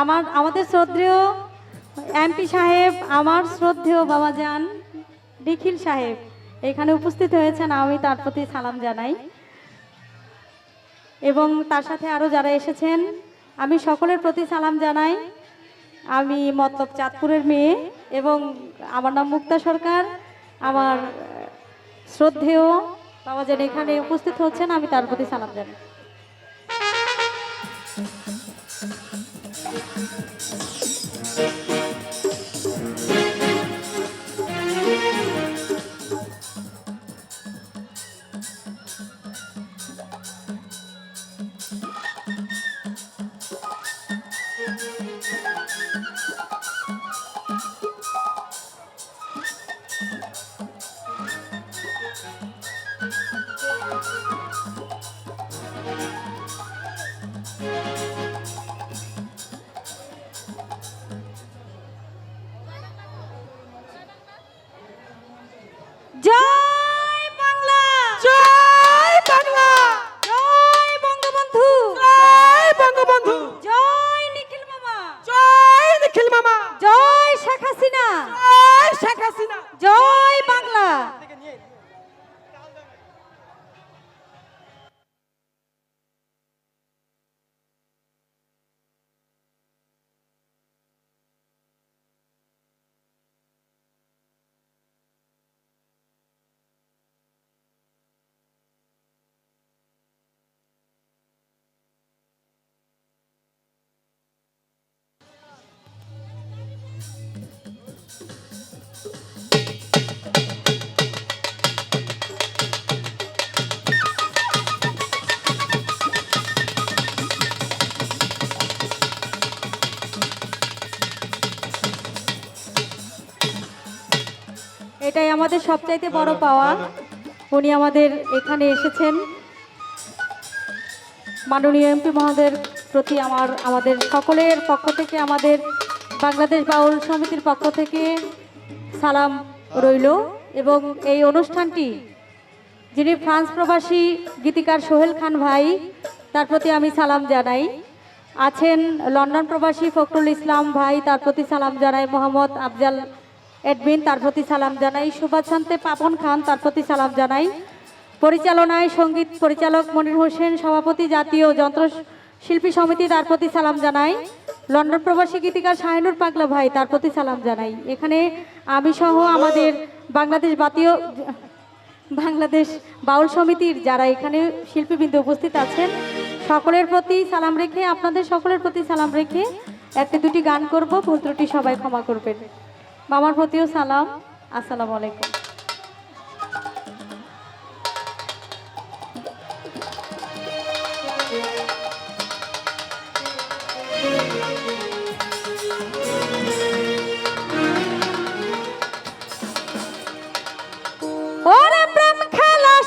আমার, আমাদের শ্রদ্ধেয় এমপি সাহেব, আমার শ্রদ্ধেয় বাবা যান নিখিল সাহেব, এখানে উপস্থিত হয়েছেন, আমি তার প্রতি সালাম জানাই। এবং তার সাথে আরও যারা এসেছেন, আমি সকলের প্রতি সালাম জানাই। আমি মতলব চাঁদপুরের মেয়ে এবং আমার নাম মুক্তা সরকার। আমার শ্রদ্ধেয় বাবা যেন এখানে উপস্থিত হচ্ছেন, আমি তার প্রতি সালাম জানাই। এটাই আমাদের সবচাইতে বড় পাওয়া। উনি আমাদের এখানে এসেছেন। মাননীয় এমপি মহোদয়ের প্রতি আমার, আমাদের সকলের পক্ষ থেকে, আমাদের বাংলাদেশ বাউল সমিতির পক্ষ থেকে সালাম রইল এবং এই অনুষ্ঠানটি, যিনি ফ্রান্স প্রবাসী গীতিকার সোহেল খান ভাই, তার প্রতি আমি সালাম জানাই। আছেন লন্ডন প্রবাসী ফখরুল ইসলাম ভাই, তার প্রতি সালাম জানাই মোহাম্মদ আফজাল এডমিন তার প্রতি সালাম জানাই। সুভাষান্তে পাপন খান তার প্রতি সালাম জানাই। পরিচালনায় সংগীত পরিচালক মনির হোসেন সভাপতি জাতীয় যন্ত্র শিল্পী সমিতি তার প্রতি সালাম জানাই। লন্ডন প্রবাসী গীতিকার শাহিনুর পাগলা ভাই তার প্রতি সালাম জানাই। এখানে আমি সহ আমাদের বাংলাদেশ জাতীয় বাংলাদেশ বাউল সমিতির যারা এখানে শিল্পীবৃন্দ উপস্থিত আছেন সকলের প্রতি সালাম রেখে আপনাদের সকলের প্রতি সালাম রেখে একটি দুটি গান করব। ভুল ত্রুটি সবাই ক্ষমা করবেন। মামার প্রতিও সালাম। আসসালামু আলাইকুম।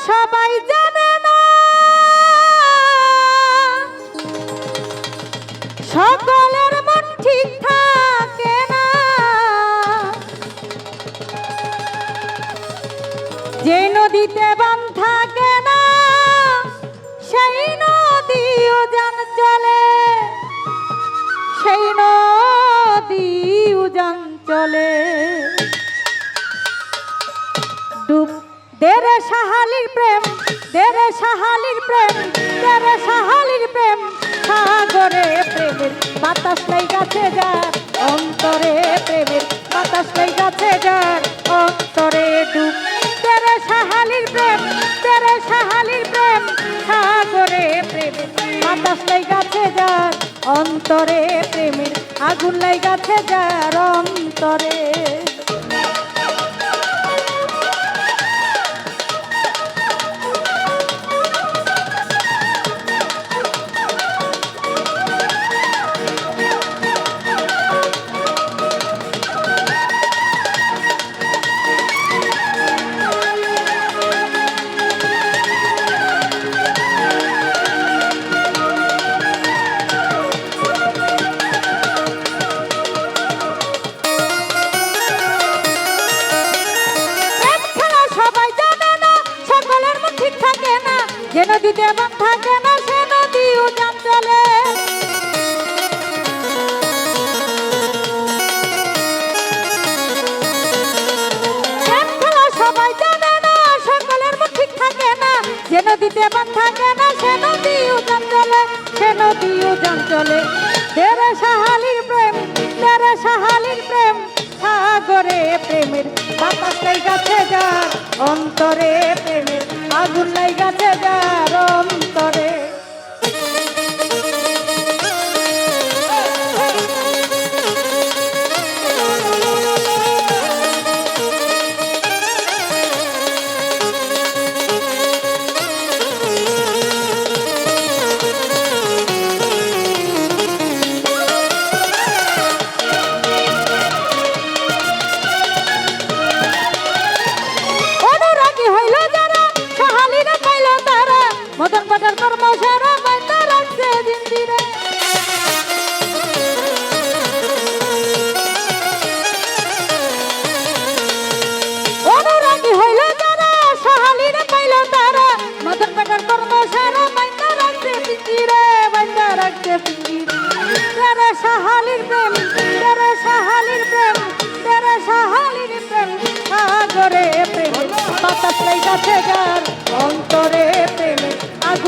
সবাই জানে চলে ডুব দেরে সাহালির প্রেম দেরে সাহালির প্রেম দেরে সাহালির প্রেম। সাগরে প্রেমের বাতাস নাই গাছে যার, অন্তরে প্রেমের বাতাস নাই গাছে যার, অন্তরে ডুব। দেরে সাহালির প্রেম দেরে সাহালির প্রেম, সাগরে প্রেমের বাতাস নাই গাছে যার অন্তরে প্রেমের আগুন লাই গাছে যার অন্তরে। তেরে সাহালির প্রেম, তেরে সাহালির প্রেম, সাগরে প্রেমের বাতাস গাছে যার, অন্তরে প্রেমের আগুন লাই গাছে যার, অন্তরে।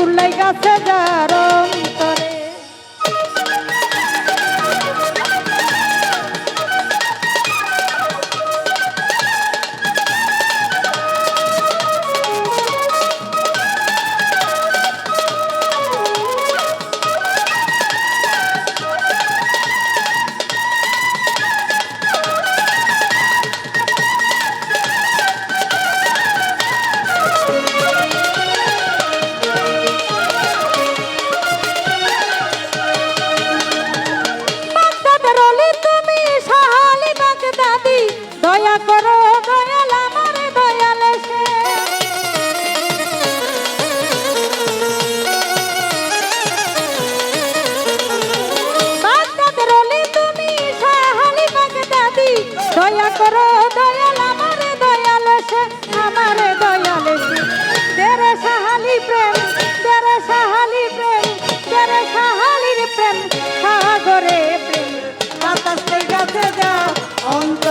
আগুন লাই গাছে যার দয়া করো, দয়াল আমারে, দয়াল সে আমারে, দয়াল সে। তেরে সাহালি প্রেম, তেরে সাহালি প্রেম, তেরে সাহালির প্রেম, সাগরে প্রেম। বাতাস গাছে যা অন্তরে।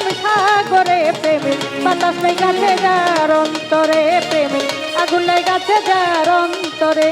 গাছে যার অন্তরে